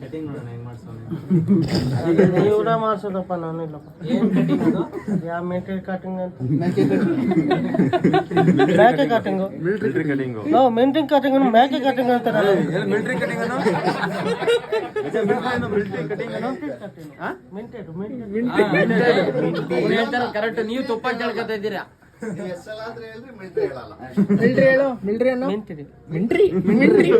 Cutting ಮಾಡ್ಸೋದಪ್ಪ ನಾನು ಇಲ್ಲಪ್ಪ. ಏನ್ ಕಟಿಂಗ್ ಅಂತ. ಮೇಕೆ ಕಟಿಂಗ್ ಕರೆಕ್ಟ್ ನೀವು ತುಪ್ಪ ಮಿಲ್ಟ್ರಿ ಹೇಳು ಮಿಲ್ಟ್ರಿ ಅನ್ನೋ? ಮಿಲ್ಟ್ರಿ ಮಿಲ್ಟ್ರಿ ಮಿಲ್ಟ್ರಿ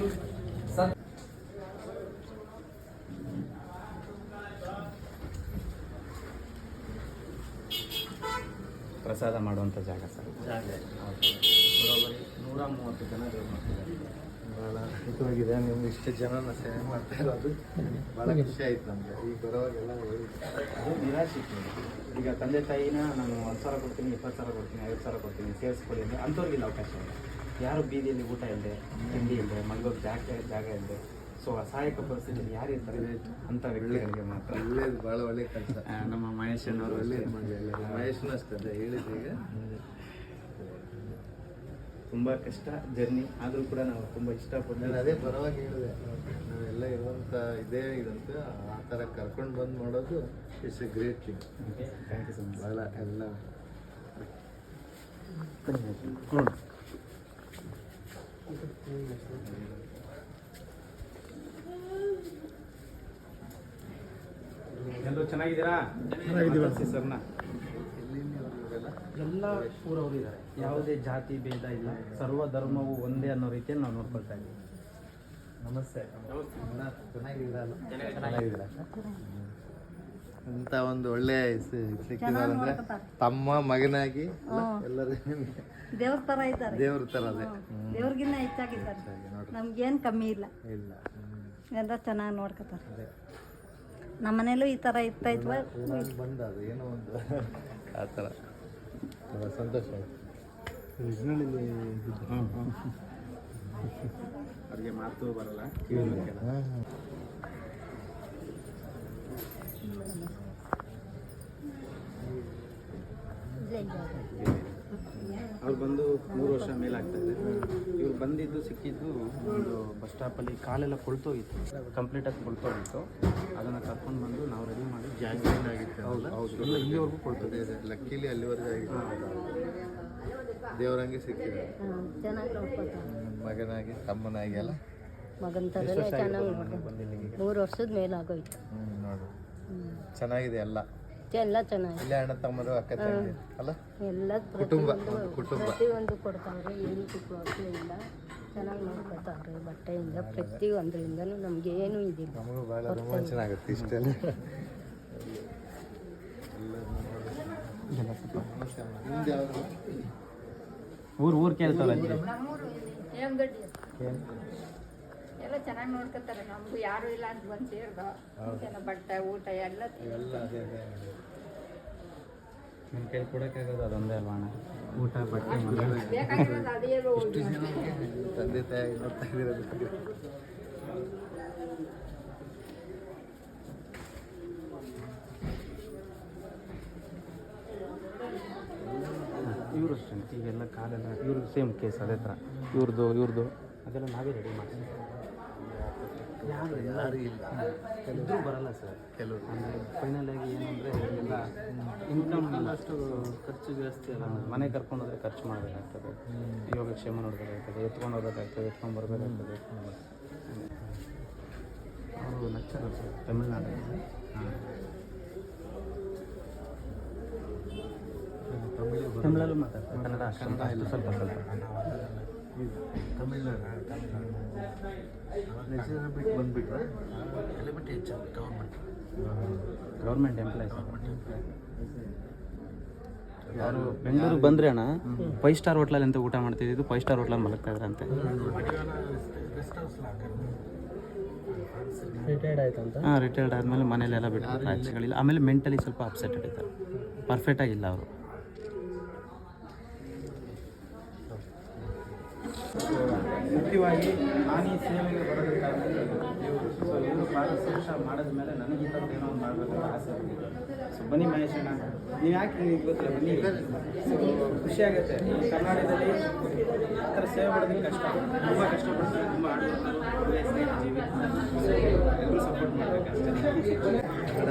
ಸಿಂಗ್ ಸತ್ ಪ್ರಸಾದ ಮಾಡುವಂಥ ಜಾಗ. ಸರ್ ನೂರ ಮೂವತ್ತು ಜನ ಮಾಡ್ತಿದ್ದಾರೆ ಭಾಳ ಅದ್ಭುತವಾಗಿದೆ ನಿಮ್ಗೆ ಇಷ್ಟು ಜನನ ಸೇವೆ ಮಾಡ್ತಾ ಇರೋದು. ಭಾಳ ಖುಷಿ ಆಯ್ತು ನಮಗೆ. ಈಗ ಬರೋವಾಗೆಲ್ಲ ಅದು ನಿರಾಶೆ ಈಗ ತಂದೆ ತಾಯಿನ ನಾನು ಒಂದು ಸಾವಿರ ಕೊಡ್ತೀನಿ ಇಪ್ಪತ್ತು ಸಾವಿರ ಕೊಡ್ತೀನಿ ಐವತ್ತು ಸಾವಿರ ಕೊಡ್ತೀನಿ ಸೇರಿಸ್ಕೊಳ್ಳಿ ಅಂತ ಅಂಥವ್ರಿಗೆ ಅವಕಾಶ ಇಲ್ಲ. ಯಾರು ಬೀದಿಯಲ್ಲಿ ಊಟ ಇಲ್ಲದೆ ತಿಂಡಿ ಇಲ್ಲದೆ ಮಲಗೋ ಜಾಗ ಜಾಗ ಇಲ್ಲದೆ ಸೊ ಅಸಹಾಯಕ ಪರಿಸ್ಥಿತಿಯಲ್ಲಿ ಯಾರು ಇರ್ತಾರೆ? ಅಂತ ವ್ಯಕ್ತಿಗಳಿಗೆ ಮಾತ್ರ. ಒಳ್ಳೇದು ಭಾಳ ಒಳ್ಳೆ ಕೆಲಸ ನಮ್ಮ ಮಹೇಶ್ ಅಣ್ಣವರು ಒಳ್ಳೇದು ಮಾಡಿ ಎಲ್ಲ. ಮಹೇಶನೂ ಅಷ್ಟೇ ಹೇಳಿದ್ರೆ ಈಗ. ತುಂಬ ಕಷ್ಟ ಜರ್ನಿ. ಆದರೂ ಕೂಡ ನಾವು ತುಂಬ ನಾನು ಅದೇ ಪರವಾಗಿ ಹೇಳಿದೆ. ನಾವೆಲ್ಲ ಇರುವಂಥ ಇದೇ ಇದಂತ ಆ ಥರ ಕರ್ಕೊಂಡು ಬಂದು ಮಾಡೋದು it's a great thing thank you so much ಭಾಳ ಎಲ್ಲ. ಎಲ್ಲರೂ ಚೆನ್ನಾಗಿದ್ದೀರಾ? ಸರ್ನ. ಎಲ್ಲ ಊರವರು ಇದ್ದಾರೆ. ಯಾವುದೇ ಜಾತಿ ಭೇದ ಇಲ್ಲ. ಸರ್ವ ಧರ್ಮವು ಒಂದೇ ಅನ್ನೋ ರೀತಿಯಲ್ಲಿ ನಾವು ನೋಡ್ಕೊಳ್ತಾ ಇದ್ದೀವಿ. ನಮಸ್ತೆ. ಚೆನ್ನಾಗಿದ್ದೀರಾ? ಅಂತ ಒಂದು ಒಳ್ಳೆ ಸಿಕ್ಕಿದ್ದಾರೆ ತಮ್ಮ ಮಗನಾಗಿ ಎಲ್ಲರೂ ದೇವ್ರ ತರ ಇದ್ದಾರೆ. ದೇವ್ರ ಥರ ಅದೇ. ದೇವ್ರಿಗಿನ್ನ ಹೆಚ್ಚಾಗಿದ್ದಾರೆ. ನಮ್ಗೇನ್ ಕಮ್ಮಿ ಇಲ್ಲ. ಇಲ್ಲ. ಎಲ್ಲ ಚೆನ್ನಾಗಿ ನೋಡ್ಕೋತಾರೆ. ನಮ್ಮ ಮನೇಲೂ ಈ ತರ ಇರ್ತಾ ಇದ್ವ. ಬಂದ ಅದು ಏನೋ ಒಂದು ಆ ಥರ ತುಂಬ ಸಂತೋಷ ಆಯ್ತು. ಅವ್ರಿಗೆ ಮಾತು ಬರಲ್ಲ. ಅವ್ರು ಬಂದು ಮೂರು ವರ್ಷ ಮೇಲೆ ಆಗ್ತದೆ ಇವ್ರು ಬಂದಿದ್ದು ಸಿಕ್ಕಿದ್ದು ಒಂದು ಬಸ್ ಸ್ಟಾಪಲ್ಲಿ ಕಾಲೆಲ್ಲ ಕೊಳ್ತೋಗಿತ್ತು. ಕಂಪ್ಲೀಟಾಗಿ ಕೊಳ್ತೋಗಿತ್ತು. ಅದನ್ನು ಕರ್ಕೊಂಡು ಬಂದು ನಾವು ರೆಡಿ ಮಾಡಿ ಗ್ಯಾಂಗ್ರೀನ್ ಆಗಿತ್ತು ಹೌದು ಹೌದು. ಇಲ್ಲ ಇಲ್ಲಿವರೆಗೂ ಕೊಳ್ತದೆ. ಲಕ್ಕಿಲಿ ಅಲ್ಲಿವರೆಗೂ ಆಗಿತ್ತು. ದೇವರಂಗೆ ಸಿಕ್ಕಿದೆ. ಮಗನಾಗಿ ತಮ್ಮನಾಗಿ ಅಲ್ಲ? ಮಗನ ಥರನೇ ಚೆನ್ನಾಗಿ ಮೂರು ವರ್ಷದ ಮೇಲಾಗೋಯ್ತು. ಹ್ಞೂ ನೋಡು. ಚೆನ್ನಾಗಿದೆ ಎಲ್ಲ. ಎಲ್ಲ ಚೆನ್ನಾಗಿ ಇಲ್ಲೇ ಅಣ್ಣ ತಮ್ಮರು ಅಕ್ಕ ತಂಗಿ. ಅಲ್ಲ? ಎಲ್ಲ ಕುಟುಂಬ, ಒಂದು ಕುಟುಂಬ. ಪ್ರತಿಯೊಂದು ಕೊಡ್ತಾವ್ರೆ ಏನು ಚಿಕ್ಕ ಇಲ್ಲ ಚೆನ್ನಾಗಿ ನೋಡ್ಕೊತಾವ್ರೆ ಬಟ್ಟೆಯಿಂದ ಪ್ರತಿಯೊಂದರಿಂದನೂ ನಮಗೇನು ಇದಿಲ್ಲ. ನಮಗೂ ಭಾಳ ರೋಮಾಂಚನ ಆಗುತ್ತೆ ಇಷ್ಟೆಲ್ಲ. ಊರು ಊರು ಕೇಳ್ತಾವಲ್ಲ ಎಲ್ಲ ಚೆನ್ನಾಗಿ ನೋಡ್ಕೊತಾರೆ. ನಮಗೂ ಯಾರು ಇಲ್ಲ ಅಂತ ಬಂದು ಸೇರ್ದು. ಎಲ್ಲ ಬಟ್ಟೆ ಊಟ ಎಲ್ಲ ಎಲ್ಲ ಅದೇ ಅದೇ ನಿಮ್ಮ ಕೈಲಿ ಕೊಡೋಕ್ಕಾಗೋದು ಅದೊಂದೇ ಅಲ್ವಾ ಅಣ್ಣ? ಊಟ ಬಟ್ಟೆ ಮನೆ. ಬೇಕಾಗಿರೋದು ಅದೇ ಇಷ್ಟು ಜನ ತಂದೆ ತಾಯಿ ನೋಡ್ತಾ ಇವರು ಅಷ್ಟೇ. ಈಗೆಲ್ಲ ಕಾಲೆಲ್ಲ ಇವ್ರದ್ದು ಸೇಮ್ ಕೇಸ್ ಅದೇ ಥರ ಇವ್ರದ್ದು ಇವ್ರದ್ದು ಅದೆಲ್ಲ ನಾವೇ ರೆಡಿ ಮಾಡ್ತೀವಿ. ಯಾರು ಯಾರು ಇಲ್ಲ. ಇದ್ರೂ ಬರಲ್ಲ ಸರ್. ಕೆಲವರು. ಅಂದರೆ ಫೈನಲ್ ಆಗಿ ಏನಂದರೆ ಎಲ್ಲ ಇನ್ಕಮ್ ಅಷ್ಟು ಖರ್ಚು ಜಾಸ್ತಿ ಅಲ್ಲ. ಮನೆ ಕರ್ಕೊಂಡು ಹೋದ್ರೆ ಖರ್ಚು ಮಾಡಬೇಕಾಗ್ತದೆ. ಯೋಗಕ್ಷೇಮ ನೋಡಬೇಕಾಗ್ತದೆ ಎತ್ಕೊಂಡು ಹೋಗ್ಬೇಕಾಗ್ತದೆ ಎತ್ಕೊಂಡು ಬರಬೇಕಾಗ್ತದೆ. ಅವರು ನಚ್ಚಲ್ಲ ಸರ್. ತಮಿಳ್ನಾಡು ಹಾಂ ತಮಿಳಲ್ಲೂ ಮಾತಾಡ್ತಾರೆ. ಕನ್ನಡ ಅಷ್ಟು ಸ್ವಲ್ಪ ಸ್ವಲ್ಪ. ತಮಿಳ್ನಾಡು? ತಮಿಳ್ನಾಡು. ಬಿಟ್ಟು ಬಂದುಬಿಟ್ರೆ ಎಲ್ಲ ಬಿಟ್ಟು ಹೆಚ್ಚು ಗೌರ್ಮೆಂಟ್ ಗೌರ್ಮೆಂಟ್ ಎಂಪ್ಲಾಯೀಸ್ ಅವರು ಬೆಂಗಳೂರಿಗೆ ಬಂದ್ರೆ ಅಣ್ಣ ಫೈವ್ ಸ್ಟಾರ್ ಹೋಟ್ಲಲ್ಲಿ ಅಂತ ಊಟ ಮಾಡ್ತಿದ್ದು. ಫೈವ್ ಸ್ಟಾರ್ ಹೋಟ್ಲಲ್ಲಿ ಮಲಗ್ತಾ ಇದ್ರಂತೆ ರಿಟೈರ್ಡ್ ಆಯ್ತಂತ? ಹಾಂ ರಿಟೈರ್ಡ್ ಆದಮೇಲೆ ಮನೇಲೆಲ್ಲ ಬಿಟ್ಟು ಆಚೆಗಳಿಲ್ಲ. ಆಮೇಲೆ ಮೆಂಟಲಿ ಸ್ವಲ್ಪ ಅಪ್ಸೆಟ್ ಇರ್ತಾರೆ ಪರ್ಫೆಕ್ಟ್ ಆಗಿಲ್ಲ ಅವರು. ಮುಖ್ಯವಾಗಿ ನಾನು ಈ ಸೇವೆಗೆ ಬರೋದಕ್ಕಾಗಿ ಇವರು ಸೊ ಇವರು ಭಾಳ ಮಾಡಿದ ಮೇಲೆ ನನಗೆ ಈ ಥರದ್ದು ಏನೋ ಒಂದು ಮಾಡಬೇಕಂತ ಆಸೆ ಆಗಿದೆ ಸೊ ಬನ್ನಿ ಮಹೇಶ್ ಅಣ್ಣ. ನೀವು ಯಾಕೆ ನೀವು ಗೊತ್ತಿಲ್ಲ? ಬನ್ನಿ. ಸೊ ಖುಷಿಯಾಗುತ್ತೆ ಕರ್ನಾಟಕದಲ್ಲಿ ಆ ಥರ ಸೇವೆ ಮಾಡೋದಕ್ಕೆ ಕಷ್ಟ. ತುಂಬ ಕಷ್ಟಪಡ್ತೀವಿ ತುಂಬ ಆಡಬೇಕು ಎಲ್ಲರೂ ಸಪೋರ್ಟ್ ಮಾಡಬೇಕಷ್ಟೇ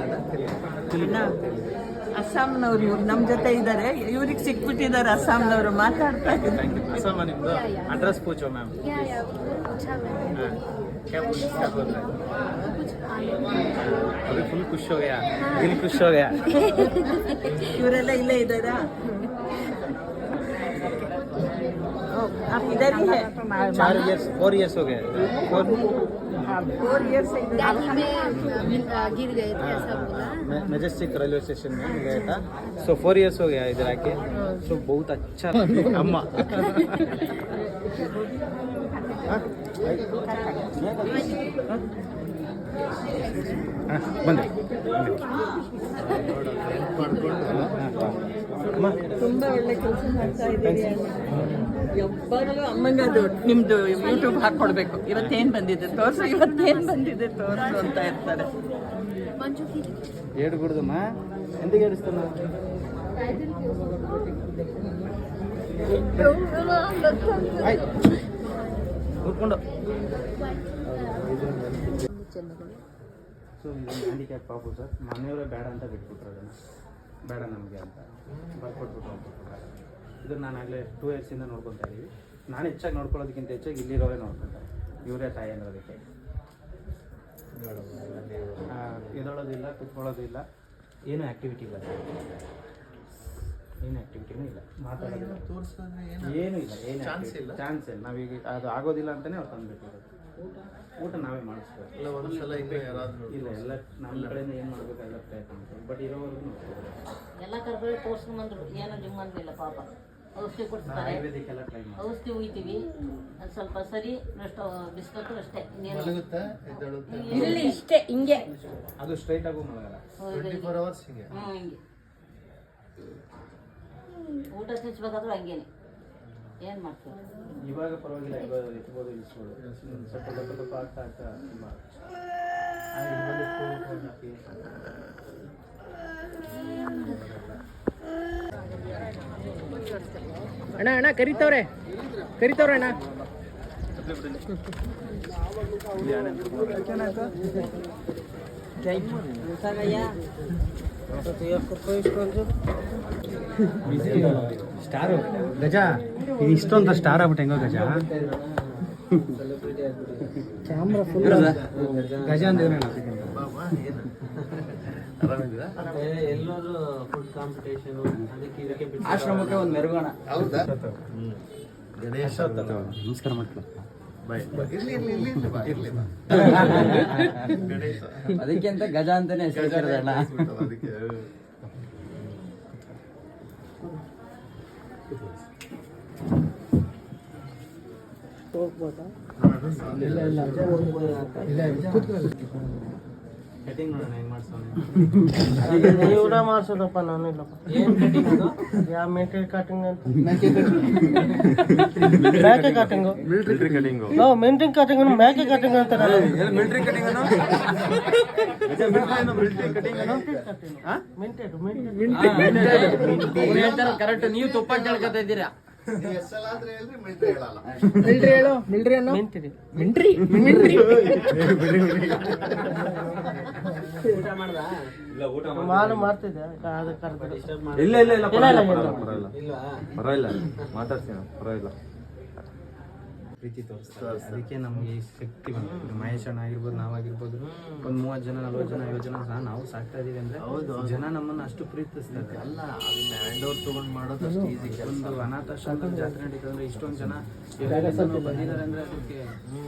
ಅಸ್ಸಾಂನವ್ರು ಇವ್ರು ನಮ್ಮ ಜೊತೆ ಇದ್ದಾರೆ ಇವ್ರಿಗೆ ಸಿಕ್ಬಿಟ್ಟಿದ್ದಾರೆ ಅಸ್ಸಾಂನವರು ಮಾತಾಡ್ತಾ ಇದ್ದಾರೆ ಅಸಮ ನಿಮ್ಮದು ಅಡ್ರೆಸ್ ಪೂಚೋ ಮ್ಯಾಮ್ या या पूछा मैंने क्या बोल क्या बोल रहे हैं अभी फुल खुश हो गया दिल खुश हो गया ಇವರೆಲ್ಲ ಇಲ್ಲೇ ಇದ್ದಾರಾ ಓ, आप इधर ही है चार इयर्स फोर इयर्स हो गए फोर गिर गए थे ऐसा बोला। मेजेस्टिक रेलवे स्टेशन में गया था। सो फोर इयर्स हो गया इधर आके। सो बहुत अच्छा अम्मा। हाँ? हाँ, बंद। हाँ, ಅಮ್ಮ. ತುಂಬಾ ಒಳ್ಳೆ ಕೆಲಸ ಮಾಡ್ತಾ ಇದ್ದೀರಿ ಯಾವಾಗಲೂ ಅಮ್ಮಂಗೆ ಅದು ನಿಮ್ದು ಯೂಟ್ಯೂಬ್ ಹಾಕೊಡ್ಬೇಕು ಇವತ್ತೇನ್ ಬಂದಿದೆ? ತೋರ್ಸು ಇವತ್ತೇನ್ ಬಂದಿದೆ? ತೋರ್ಸು ಅಂತ ಇರ್ತಾರೆ. ಎರಡು ಬಿಡುದಮ್ಮ ಎಂದಿಗೆ ಹೇಳಿಸ್ತಾನ ಕೂತ್ಕೊಂಡು ಸೊ ಹ್ಯಾಂಡಿಕ್ಯಾಪ್ ಪಾಪು ಸರ್. ಮನೆಯವರೇ ಬೇಡ ಅಂತ ಬಿಟ್ಬಿಟ್ರು ಅದನ್ನು. ಬೇಡ ನಮಗೆ ಅಂತ ಬರ್ಕೊಟ್ಬಿಟ್ಟು ಹೋಗ್ಬಿಟ್ಟಿದ್ದಾರೆ ಇದು ನಾನಾಗಲೇ ಟೂ ಇಯರ್ಸಿಂದ ನೋಡ್ಕೊತಾ ಇದ್ದೀವಿ ನಾನು ಹೆಚ್ಚಾಗಿ ನೋಡ್ಕೊಳ್ಳೋದಕ್ಕಿಂತ ಹೆಚ್ಚಾಗಿ ಇಲ್ಲಿರೋರೇ ನೋಡ್ಕೊತಾರೆ. ಇವರೇ ತಾಯಿ ಅನ್ನೋದಕ್ಕೆ. ಎದೊಳೋದಿಲ್ಲ ಕುತ್ಕೊಳ್ಳೋದಿಲ್ಲ. ಏನು ಆ್ಯಕ್ಟಿವಿಟಿ ಇಲ್ಲ. ಏನು ಆ್ಯಕ್ಟಿವಿಟಿನೂ ಇಲ್ಲ. ಮಾತಾಡೋದಿಲ್ಲ. ಏನೂ ಏನು ಇಲ್ಲ ಏನು ಚಾನ್ಸ್ ಇಲ್ಲ. ಚಾನ್ಸ್ ಇಲ್ಲ. ನಾವೀಗ ಅದು ಆಗೋದಿಲ್ಲ ಅಂತಲೇ ಅವ್ರು ತಂದುಬಿಟ್ಟಿರೋದು. ಊಟ ನಾವೇ ಮಾಡಿಸ್ಬೇಕು ಇಲ್ಲ ಒಂದ್ಸಲ ಇನ್ನೂ ಯಾರಾದ್ರೂ ಇಲ್ಲ ಎಲ್ಲ ನಮ್ಮ ಕಡೆಯಿಂದ ಏನು ಮಾಡಬೇಕು ಎಲ್ಲ ಪ್ರಯತ್ನ ಮಾಡ್ತೀವಿ ಬಟ್ ಇರೋವರೆಗೂ ನೋಡ್ಕೋಬೇಕು ಎಲ್ಲ ಕರ್ಕೊಂಡು ತೋರ್ಸ್ಕೊಂಬಂದ್ರು ಏನೋ ಜಿಮ್ ಅಂದಿಲ್ಲ ಪಾಪ. ಔಷಧಿ ಕೊಡ್ತಾರೆ ಆಯುರ್ವೇದಿಕ್ ಎಲ್ಲ ಟ್ರೈ ಮಾಡಿ. ಔಷಧಿ ಉಯ್ತೀವಿ. ಅದು ಸ್ವಲ್ಪ ಸರಿ ಅಷ್ಟು ಬಿಸ್ಕತ್ತು ಅಷ್ಟೇ. ಇನ್ನೇನು ಮಲಗುತ್ತಾ? ಎದ್ದೇಳುತ್ತೆ? ಇಲ್ಲಿ ಇಷ್ಟೇ ಹಿಂಗೆ. ಅದು ಸ್ಟ್ರೈಟ್ ಆಗೋ ಮಲಗಲ್ಲ. ಟ್ವೆಂಟಿ ಫೋರ್ ಅವರ್ಸ್ ಹಿಂಗೆ. ಹ್ಞೂ ಹಿಂಗೆ. ಊಟ ತಿನ್ಸ್ಬೇಕಾದ್ರೂ ಹಂಗೇನೆ. ಏನು ಮಾಡ್ತೀವಿ ಇವಾಗ ಪರವಾಗಿಲ್ಲ ಇವಾಗ ಎತ್ಬೋದು ಇಳಿಸ್ಬೋದು ಸ್ವಲ್ಪ ದಪ್ಪ ದಪ್ಪ ಆಗ್ತಾ ತುಂಬ. ಅಣ್ಣ ಅಣ್ಣ ಕರಿತವ್ರೆ. ಕರಿತವ್ರೆ ಅಣ್ಣ. ಸ್ಟಾರು. ಗಜ? ಇಷ್ಟೊಂದು ಸ್ಟಾರ್ ಆಗ್ಬಿಟ್ಟು ಹೆಂಗೋ ಗಜ? ಗಜ ಅಂದ್ರೆ ಬಾಬಾ ಏನು ಆರಾಮಿದ್ದೀರಾ ಫುಡ್ ಕಾಂಪಿಟೇಷನ್ ಅದಕ್ಕೆ ಇದಕ್ಕೆ ಆಶ್ರಮಕ್ಕೆ ಒಂದು ಮೆರುಗೋಣ. ಹೌದಾ? ಗಣೇಶ ನಮಸ್ಕಾರ ಮಾಡ್ತೀನಿ ಅದಕ್ಕೆ ಅಂತ ಗಜ ಅಂತಾನೆ ಹೆಸರು ಅಣ್ಣ ಅದಕ್ಕೆ. ಕಟಿಂಗ್ ನೋಡೋಣ ಹೆಂಗ್ ಮಾಡ್ಸೋಣ? ಇವ್ರ ಮಾಡ್ಸೋದಪ್ಪ ನಾನು ಇಲ್ಲಪ್ಪ. ಯಾವ ಮೆಂಟಲ್ ಕಟಿಂಗ್ ಅಂತ. ಮೇಕೆ cutting military cutting no mental cutting ಮೇಕೆ ಕಟಿಂಗ್ ಮಿಲಿಟರಿ ಕಟಿಂಗ್ ಕರೆಕ್ಟ್ ನೀವು ತುಪ್ಪ ಕೇಳ್ಕೊತಾ ಇದ್ದೀರಾ? ಮಿಲ್ಟ್ರಿ ಮಿಲ್ಟ್ರಿ ಹೇಳು ಮಿಲ್ಟ್ರಿ ಅನ್ನೋ? ಮಿಂಟ್ರಿ ಮಿಲ್ಟ್ರಿ ಮಿಲ್ಟ್ರಿ ಮಾಡು ಮಾಡ್ತಿದ್ದೆ ಅದು ಕರೆದು. ಇಲ್ಲ ಇಲ್ಲ ಇಲ್ಲ ಇಲ್ಲ, ಇಲ್ಲ, ಪರವಾಗಿಲ್ಲ ಇಲ್ಲ. ಪರವಾಗಿಲ್ಲ ಪರವಾಗಿಲ್ಲ. ಮಾತಾಡ್ತೀನಿ ಪರವಾಗಿಲ್ಲ. ಪ್ರೀತಿ ತೋರಿಸ್ತಾರೆ. ಅದಕ್ಕೆ ನಮಗೆ ಈ ಶಕ್ತಿ ಬಂದಿದೆ. ಮಹೇಶ್ ಅಣ್ಣ ಆಗಿರ್ಬೋದು ನಾವಾಗಿರ್ಬೋದು ಒಂದು ಮೂವತ್ತು ಜನ ನಲ್ವತ್ತು ಜನ ಐವತ್ತು ಜನ ಸಹ ನಾವು ಸಾಕ್ತಾ ಇದೀವಿ ಅಂದ್ರೆ ಜನ ನಮ್ಮನ್ನ ಅಷ್ಟು ಪ್ರೀತಿಸ್ತಾರೆ. ಅಲ್ಲ ಅದನ್ನ ಹ್ಯಾಂಡ್ ಓವರ್ ತಗೊಂಡ್ ಮಾಡೋದು ಅಷ್ಟು ಈಸಿ ಒಂದು ಅನಾಥಾಶ್ರಮದಲ್ಲಿ ಜಾತ್ರೆ ನಡೀತಂದ್ರೆ ಇಷ್ಟೊಂದು ಜನ ಬಂದಿದ್ದಾರೆ ಅಂದ್ರೆ ಅದಕ್ಕೆ ಅದು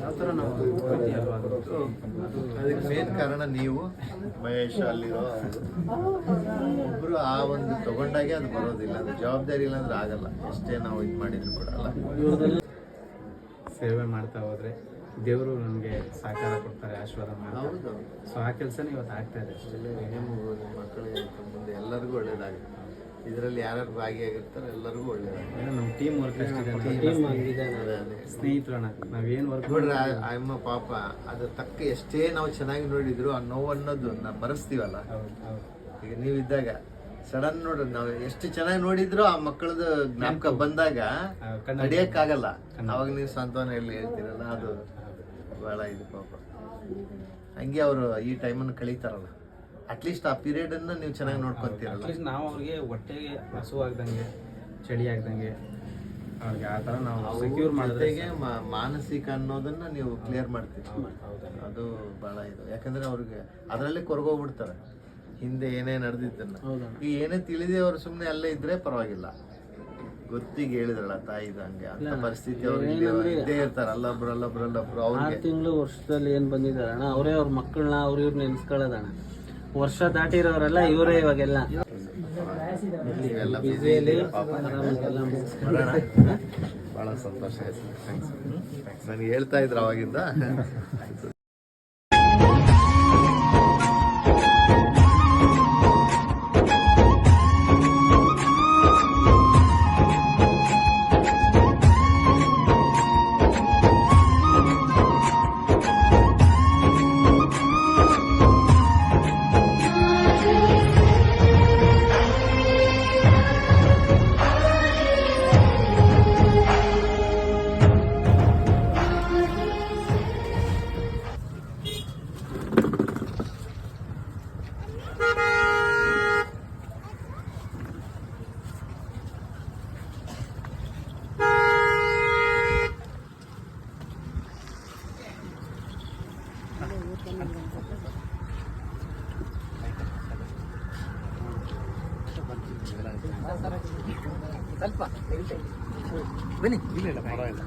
ಯಾವ ಥರ ನಾವು ಅದಕ್ಕೆ ಮೇನ್ ಕಾರಣ ನೀವು ಮಹೇಶ್ ಅಲ್ಲಿರೋ ಒಬ್ರು ಆ ಒಂದು ತಗೊಂಡಾಗೆ ಅದು ಬರೋದಿಲ್ಲ ಅದು ಜವಾಬ್ದಾರಿ ಇಲ್ಲ ಅಂದ್ರೆ ಆಗಲ್ಲ. ಎಷ್ಟೇ ನಾವು ಇದು ಮಾಡಿದ್ರು ಕೂಡ ಅಲ್ಲ. ಸೇವೆ ಮಾಡ್ತಾ ಹೋದ್ರೆ ದೇವರು ನಮಗೆ ಸಹಕಾರ ಕೊಡ್ತಾರೆ ಆಶೀರ್ವಾದ ಮಾಡ್ತಾರೆ. ಸೊ ಆ ಕೆಲಸನೇ ಇವತ್ತು ಆಗ್ತಾ ಇದೆ. ಅಷ್ಟೇ ಮಕ್ಕಳಿಗೆ ಮುಂದೆ ಎಲ್ಲರಿಗೂ ಒಳ್ಳೇದಾಗುತ್ತೆ. ಇದರಲ್ಲಿ ಯಾರ್ಯಾರು ಭಾಗಿಯಾಗಿರ್ತಾರೆ ಎಲ್ಲರಿಗೂ ಒಳ್ಳೆಯದು ನಮ್ಮ ಟೀಮ್ ವರ್ಕ್ ಸ್ನೇಹಿತರು ನಾವೇನು ವರ್ಕ್ ನೋಡ್ರಿ ಆ- ಆ ಅಮ್ಮ ಪಾಪ ಅದ್ರ ತಕ್ಕ ಎಷ್ಟೇ ನಾವು ಚೆನ್ನಾಗಿ ನೋಡಿದ್ರು ಆ ನೋವು ಅನ್ನೋದು ನಾವು ಬರೆಸ್ತೀವಲ್ಲ ಈಗ ನೀವಿದ್ದಾಗ ಸಡನ್ ನೋಡ್ರಿ ನಾವು ಎಷ್ಟು ಚೆನ್ನಾಗಿ ನೋಡಿದ್ರು ಆ ಮಕ್ಕಳದು ಜ್ಞಾಪಕ ಬಂದಾಗ ತಡಿಯಕ್ಕಾಗಲ್ಲ. ಅವಾಗ ನೀವು ಸಾಂತ್ವನ ಹೇಳಿ ಹೇಳ್ತೀರಲ್ಲ ಅದು ಬಹಳ ಇದು ಪಾಪ. ಹಂಗೆ ಅವರು ಈ ಟೈಮನ್ನು ಕಳೀತಾರಲ್ಲ. ಅಟ್ಲೀಸ್ಟ್ ಆ ಪೀರಿಯಡ್ ಅನ್ನ ನೀವು ಚೆನ್ನಾಗಿ ನೋಡ್ಕೊಂತೀರಲ್ಲ ಅಟ್ಲೀಸ್ಟ್ ನಾವು ಅವ್ರಿಗೆ ಹೊಟ್ಟೆಗೆ ಹಸುವಾಗ್ದಂಗೆ ಚಳಿ ಆಗ್ದಂಗೆ ಅವ್ರಿಗೆ ಆ ಥರ ನಾವು ಸೆಕ್ಯೂರ್ ಮಾಡಿದ್ರೆ ಜೊತೆಗೆ ಮಾ- ಮಾನಸಿಕ ಅನ್ನೋದನ್ನ ನೀವು ಕ್ಲಿಯರ್ ಮಾಡ್ತೀರಿ. ಅದು ಬಹಳ ಇದು. ಯಾಕಂದ್ರೆ ಅವ್ರಿಗೆ ಅದರಲ್ಲೇ ಕೊರಗೋಗ್ಬಿಡ್ತಾರೆ. ಹಿಂದೆ ಏನೇ ನಡೆದಿದ್ದನ್ನ. ಈ ಏನೇ ತಿಳಿದೇ ಅವ್ರು ಸುಮ್ಮನೆ ಅಲ್ಲೇ ಇದ್ರೆ ಪರವಾಗಿಲ್ಲ. ಗೊತ್ತಿಗೆ ಹೇಳಿದ್ರಲ್ಲ ತಾಯಿ ಹಂಗೆ ಅಂತ ಪರಿಸ್ಥಿತಿ ಅವ್ರು ಇಲ್ಲಿ ಇದ್ದೇ ಇರ್ತಾರೆ. ಅಲ್ಲೊಬ್ರು ಅಲ್ಲೊಬ್ರು ಅಲ್ಲೊಬ್ರು ಅವ್ರಿಗೆ. ತಿಂಗಳು ವರ್ಷದಲ್ಲಿ ಏನು ಬಂದಿದ್ದಾರೆ ಅಣ್ಣ ಅವರೇ ಅವ್ರ ಮಕ್ಕಳನ್ನ ಅವ್ರ ಇವ್ರು ನೆನ್ಸ್ಕೊಳ್ಳೋದಣ್ಣ ವರ್ಷ ದಾಟಿರೋರೆಲ್ಲ ಇವರೇ ಇವಾಗೆಲ್ಲ. ಬಹಳ ಸಂತೋಷ ಆಯ್ತು. ಥ್ಯಾಂಕ್ಸ್ ನನಗೆ ಹೇಳ್ತಾ ಇದ್ರು ಅವಾಗಿಂದ. ಬನ್ನಿ ಇಲ್ಲ ಇಲ್ಲ ಪರವಾಗಿಲ್ಲ